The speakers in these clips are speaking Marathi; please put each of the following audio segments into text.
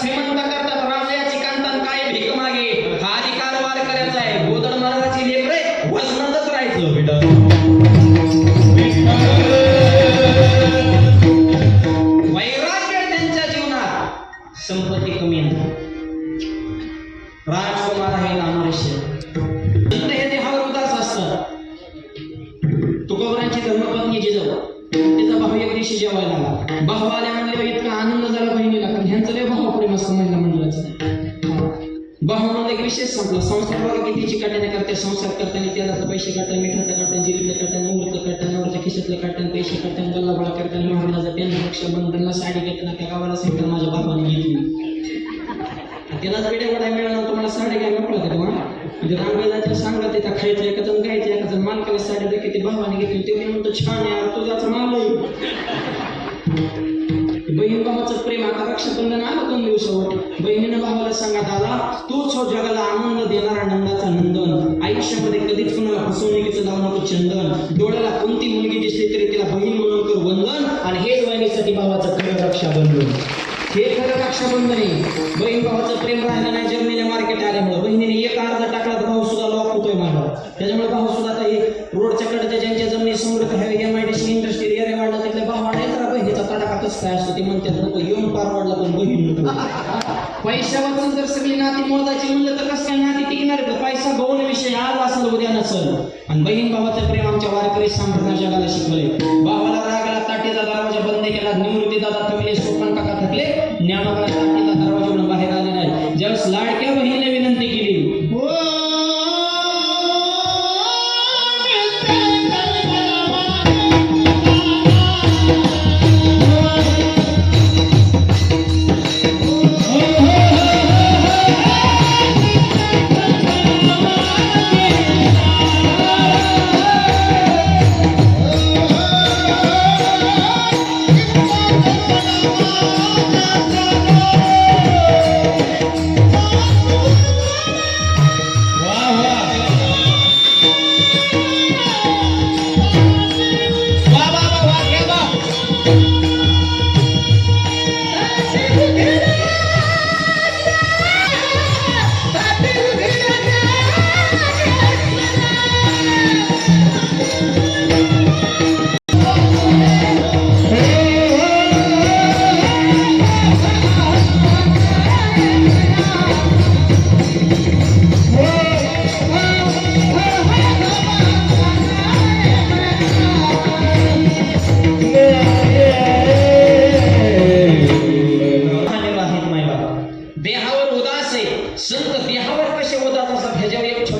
श्रीमंत करतात रामयाची कांतन काय भीक मागे? हा अधिकार वार करायचा आहे. गोदर महाराजाची लेकर आहे राहायचं. बेटा वैराग्य त्यांच्या जीवनात. संपत्ती कमी आहे. राजकुमार आहे नामरेश्य हे देहावर उदास असत. तुकोबरांची धर्मपत्नी जिजाऊ. त्याचा भाऊ एक दिवशी जेवायला आला भाऊ आल्या म्हणले इतका आनंद झाला बहिणीला कारण ह्यांचं लय भाऊ प्रेम असतं महिला मंडळाचं. भाऊ म्हणून एक विशेष संपला. संसार बघा किती चिकाट्याने करते संसार करताना तेलाचं पैसे काढताना मिठाचा काढताना जिरीचं काढताना उरतं काढताना नवरच्या खिशातलं काढताना पैसे काढताना गल्ला गोळा करताना महाराजा जाते रक्षाबंधनला साडी घेताना त्या गावाला सांगतात माझ्या बाबाने घेतली. त्यालाच वेड्या वडा मिळाला तुम्हाला साडी घ्या मोकळा का तुम्हाला म्हणजे रांगोळीला सांगा ते त्या खायचं एका जण घ्यायचं एका जण मालकाला साडी देखील ते भावाने घेतली ते म्हणतो छान आहे तुझं बहीण भावाचं प्रेम आता रक्षाबंधन आलं दोन दिवसावर. बहिणीनं भावाला सांगा दादा तूच हो जगाला आनंद देणारा नंदाचा नंदन. आयुष्यामध्ये कधीच कुणाला फसवणुकीचं लावू नको चंदन. डोळ्याला कोणती मुलगी दिसली तरी तिला बहीण म्हणून कर वंदन आणि हेच बहिणीसाठी भावाचं खरं रक्षाबंधन. हे खरं रक्षाबंधन आहे. बहीण भावाचं प्रेम राहिलं नाही जर्मनीला मार्केट आल्यामुळे. बहिणीने एक अर्धा टाकला तर भाऊ सुद्धा लॉक होतोय मला त्याच्यामुळे भाऊ सुद्धा आता हे रोडच्या कडच्या ज्यांच्या जमिनी समृद्ध आहे कसं काय असतो ते म्हणतात नको येऊन पार वाढला पण बहीण पैशा वाचून जर सगळी नाती मोजायची म्हणलं तर कसं काय नाती टिकणार आहे? पैसा गौण विषय आज असेल उद्या नसल. आणि बहीण भावाचं प्रेम आमच्या वारकरी संप्रदाय जगाला शिकवले भावाला रागाला ताटीचा दरवाजा बंद केला निवृत्ती दादा थकले सोपन काका थकले ज्ञानोबा ताटीचा दरवाजा बाहेर आले नाही. ज्यावेळेस लाडक्या बहिणीने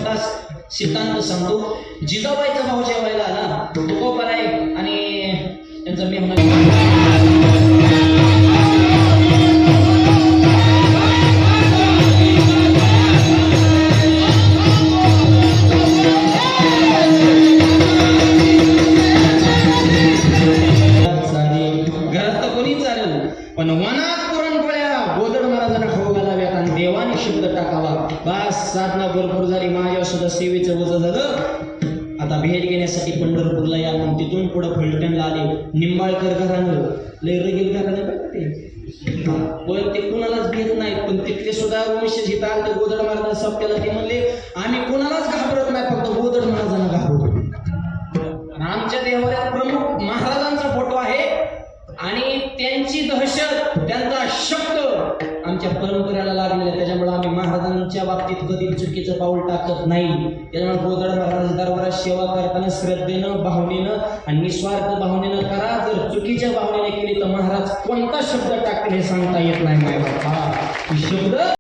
ह्याच्यावर एक सिद्धांत सांगतो. जिजाबाईचा भाऊ जेवायला आला. तुकोबर आहे आणि त्यांचा मी चालेल पण वनात पुरणपोळ्या गोदड महाराजांना खाऊ घालाव्यात आणि देवाने शब्द टाकावा. बास साधना भरपूर झाली. माझ्या सुद्धा सेवेचं वजन झालं. आता भेट घेण्यासाठी पंढरपूरला या मग तिथून पुढं फलटणला आले. निंबाळकर घरानं. लय रगील घरानं ते? पण ते कुणालाच घेत नाहीत पण तिथले सुद्धा वंश जिथं आले. गोदड महाराज सप्त्याला ते म्हणले आम्ही कुणालाच घाबरत नाही फक्त गोदड महाराजांना घाबरतो. आमच्या देवाऱ्यात प्रमुख महाराजांचा फोटो आहे आणि त्यांची दहशत त्यांचा शब्द आमच्या परंपरेला लागलेल्या त्याच्यामुळे आम्ही महाराजांच्या बाबतीत कधी चुकीचं पाऊल टाकत नाही. त्याच्यामुळे गोदड महाराज दरबारात सेवा करताना श्रद्धेनं भावनेनं आणि निस्वार्थ भावनेनं करा. जर चुकीच्या भावनेने केली तर महाराज कोणता शब्द टाकतील हे सांगता येत नाही माय बाबा शब्द